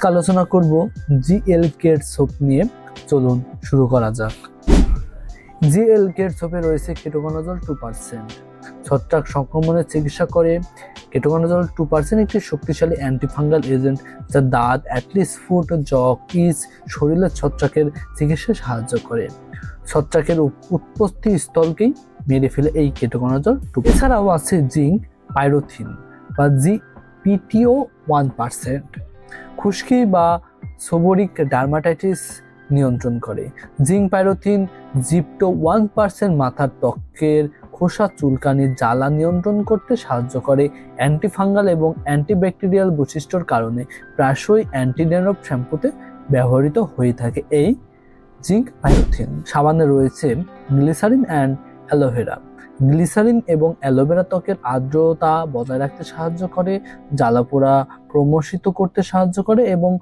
আজকে আলোচনা করব জিএল কেট সোপ নিয়ে। চলুন শুরু করা যাক। জিএল কেট সোপে রয়েছে কেটোকোনাজল টু পার্সেন্ট। ছত্রাক সংক্রমণের চিকিৎসা করে। কেটোকোনাজল টু পার্সেন্ট একটি শক্তিশালী অ্যান্টিফাঙ্গাল এজেন্ট যা দাঁত অ্যাটলিস্ট ফুট জক ইচ শরীরের ছত্রাকের চিকিৎসায় সাহায্য করে। ছত্রাকের উৎপত্তি স্থলকেই মেরে ফেলে এই কেটোকোনাজল টু এছাড়াও আছে জিঙ্ক, পাইরোথিন বা জি পিটিও ওয়ান পার্সেন্ট। খুশকি বা সোবোরিক ডার্মাটাইটিস নিয়ন্ত্রণ করে। জিঙ্ক পাইরোথিন জিপটো ওয়ান পার্সেন্ট মাথার ত্বকের খোসা চুলকানি জ্বালা নিয়ন্ত্রণ করতে সাহায্য করে অ্যান্টিফাঙ্গাল এবং অ্যান্টিব্যাকটেরিয়াল বৈশিষ্ট্যর কারণে প্রায়শই অ্যান্টিডেনভ শ্যাম্পুতে ব্যবহৃত হয়ে থাকে এই জিঙ্ক পাইরোথিন। সাবানে রয়েছে glycerin and aloe vera. Glycerin এবং অ্যালোভেরা ত্বকের আর্দ্রতা বজায় রাখতে সাহায্য করে, জ্বালাপোড়া প্রমোষিত করতে সাহায্য করে এবং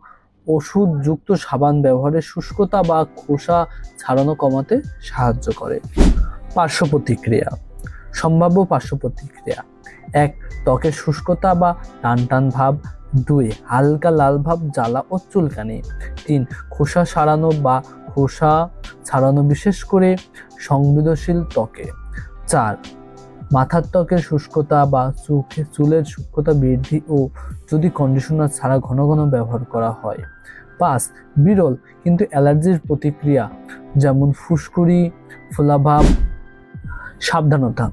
ওষুধযুক্ত সাবান ব্যবহারের শুষ্কতা বা খোসা ছাড়ানো কমাতে সাহায্য করে। পার্শ্ব প্রতিক্রিয়া, সম্ভাব্য পার্শ্ব প্রতিক্রিয়া। এক, ত্বকের শুষ্কতা বা টান টান ভাব। দুই, হালকা লাল ভাব জ্বালা ও চুলকানি। তিন, খোসা সারানো বা খোসা ছাড়ানো বিশেষ করে সংবেদনশীল ত্বকে। চার মাথার ত্বকের শুষ্কতা বা চোখে চুলের সূক্ষ্মতা বৃদ্ধি ও যদি কন্ডিশনার ছাড়া ঘন ঘন ব্যবহার করা হয়। পাঁচ, বিরল কিন্তু অ্যালার্জির প্রতিক্রিয়া, যেমন ফুসকুড়ি, ফোলাভাব, সাবধানতা।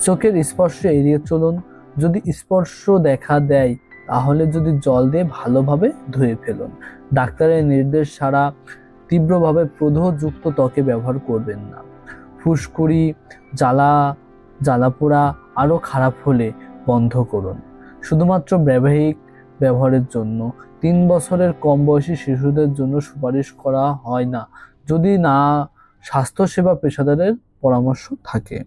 চোখের স্পর্শ এড়িয়ে চলুন। যদি স্পর্শ দেখা দেয়, তাহলে যদি জল দিয়ে ভালোভাবে ধুয়ে ফেলুন। ডাক্তারের নির্দেশ ছাড়া তীব্রভাবে প্রদাহযুক্ত ত্বকে ব্যবহার করবেন না। ফুসকুড়ি, জ্বালা, জ্বালাপোড়া আরও খারাপ হলে বন্ধ করুন। শুধুমাত্র ব্যবহারিক ব্যবহারের জন্য। তিন বছরের কম বয়সী শিশুদের জন্য সুপারিশ করা হয় না, যদি না স্বাস্থ্যসেবা পেশাদারের পরামর্শ থাকে।